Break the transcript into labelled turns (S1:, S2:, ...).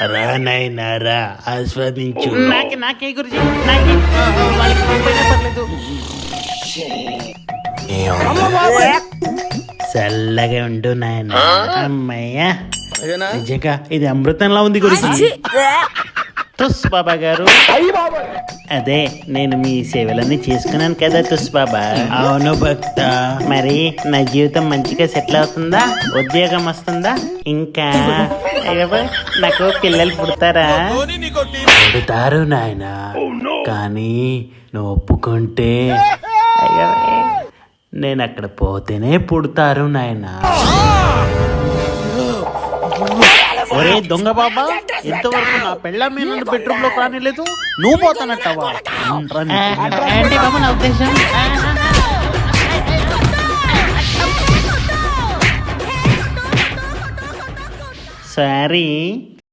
S1: రా నాయనా రా. ఆస్వాదించు.
S2: నాకే నాకే గురుజీ నాకే. వాళ్ళకి పంపైనా పర్లేదు.
S1: చల్లగా ఉండు నాయన. అమ్మయ్యా. నిజంగా ఇది అమృతంలా ఉంది గురించి తుస్ బాబా గారు అదే నేను మీ సేవలన్నీ చేసుకున్నాను కదా తుస్ బాబా అవును భక్త. మరి నా జీవితం మంచిగా సెటిల్ అవుతుందా? ఉద్యోగం వస్తుందా? ఇంకా? అయ్యో, నాకు పిల్లలు పుడతారా? పుడతారు నాయన. కానీ నువ్వు ఒప్పుకుంటే? అయ్యో నేను అక్కడ పోతేనే పుడతారు నాయనా. ఒరే దొంగ బాబా ఇంతవరకు నా పెళ్ళ మీద నన్ను బెడ్రూమ్లో కానిలేదు నువ్వు పోతానట్టవా అంటే బాబా నా ఉద్దేశం సారీ